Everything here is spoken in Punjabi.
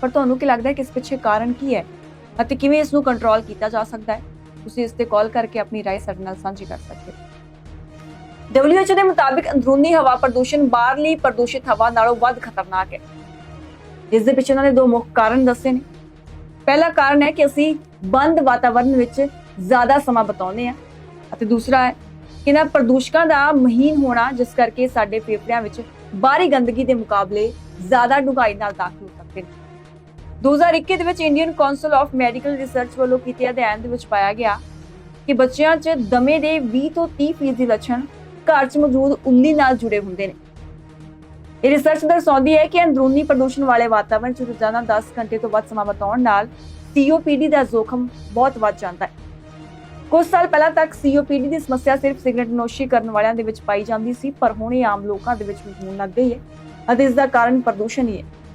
ਪਰ ਤੁਹਾਨੂੰ ਕੀ ਲੱਗਦਾ ਹੈ ਕਿ ਇਸ ਪਿੱਛੇ ਕਾਰਨ ਕੀ ਹੈ ਅਤੇ ਕਿਵੇਂ ਇਸ ਨੂੰ ਕੰਟਰੋਲ ਕੀਤਾ ਜਾ ਸਕਦਾ ਹੈ ਤੁਸੀਂ ਇਸ ਤੇ ਕਾਲ ਕਰਕੇ ਆਪਣੀ رائے ਸਾਡੇ ਨਾਲ ਸਾਂਝੀ ਕਰ ਸਕਦੇ ਹੋ WHO ਦੇ ਮੁਤਾਬਿਕ ਅੰਦਰੂਨੀ ਹਵਾ ਪ੍ਰਦੂਸ਼ਣ ਬਾਹਰਲੀ ਪ੍ਰਦੂਸ਼ਿਤ ਹਵਾ ਨਾਲੋਂ ਵੱਧ ਖਤਰਨਾਕ ਹੈ ਇਸ ਦੇ ਪਿੱਛੇ ਉਹਨਾਂ ਨੇ ਦੋ ਮੁੱਖ ਕਾਰਨ ਦੱਸੇ ਨੇ ਪਹਿਲਾ ਕਾਰਨ ਹੈ ਕਿ ਅਸੀਂ ਬੰਦ ਵਾਤਾਵਰਣ ਵਿੱਚ ਜ਼ਿਆਦਾ ਸਮਾਂ ਬਿਤਾਉਂਦੇ ਹਾਂ ਅਤੇ ਦੂਸਰਾ ਹੈ ਕਿ ਇਹਨਾਂ ਪ੍ਰਦੂਸ਼ਕਾਂ ਦਾ ਮਹੀਨ ਹੋਣਾ ਜਿਸ ਕਰਕੇ ਸਾਡੇ ਫੇਫੜਿਆਂ ਵਿੱਚ ਬਾਹਰੀ ਗੰਦਗੀ ਦੇ ਮੁਕਾਬਲੇ ਜ਼ਿਆਦਾ ਡੂੰਘਾਈ ਨਾਲ ਦਾਖਲ ਹੋ ਸਕਦੇ ਨੇ 2021 ਦੇ ਵਿੱਚ Indian council of medical research ਵੱਲੋਂ ਕੀਤੇ ਅਧਿਐਨ ਦੇ ਵਿੱਚ ਪਾਇਆ ਗਿਆ ਕਿ ਬੱਚਿਆਂ 'ਚ ਦਮੇ ਦੇ 20 ਤੋਂ 30% ਫੀਸਦੀ ਲੱਛਣ ਘਰ 'ਚ ਮੌਜੂਦ ਉਮਲੀ ਨਾਲ ਜੁੜੇ ਹੁੰਦੇ ਨੇ। ਇਹ ਰਿਸਰਚ ਦਰਸਾਉਂਦੀ ਹੈ ਕਿ ਅੰਦਰੂਨੀ ਪ੍ਰਦੂਸ਼ਣ ਵਾਲੇ ਵਾਤਾਵਰਣ 'ਚ ਰੋਜ਼ਾਨਾ 10 ਘੰਟੇ ਤੋਂ ਵੱਧ ਸਮਾਂ ਬਿਤਾਉਣ ਨਾਲ COPD ਦਾ ਜੋਖਮ ਬਹੁਤ ਵੱਧ ਜਾਂਦਾ ਹੈ। ਕੁਝ ਸਾਲ ਪਹਿਲਾਂ ਤੱਕ COPD ਦੀ ਸਮੱਸਿਆ ਸਿਰਫ ਸਿਗਰਟ ਨੋਸ਼ੀ ਕਰਨ ਵਾਲਿਆਂ ਦੇ ਵਿੱਚ ਪਾਈ ਜਾਂਦੀ ਸੀ, ਪਰ ਹੁਣ ਇਹ ਆਮ ਲੋਕਾਂ ਦੇ ਵਿੱਚ ਵੀ ਹੋਣ ਲੱਗ ਗਈ ਹੈ ਅਤੇ ਇਸ ਦਾ ਕਾਰਨ ਪ੍ਰਦੂਸ਼ਣ ਹੀ ਹੈ।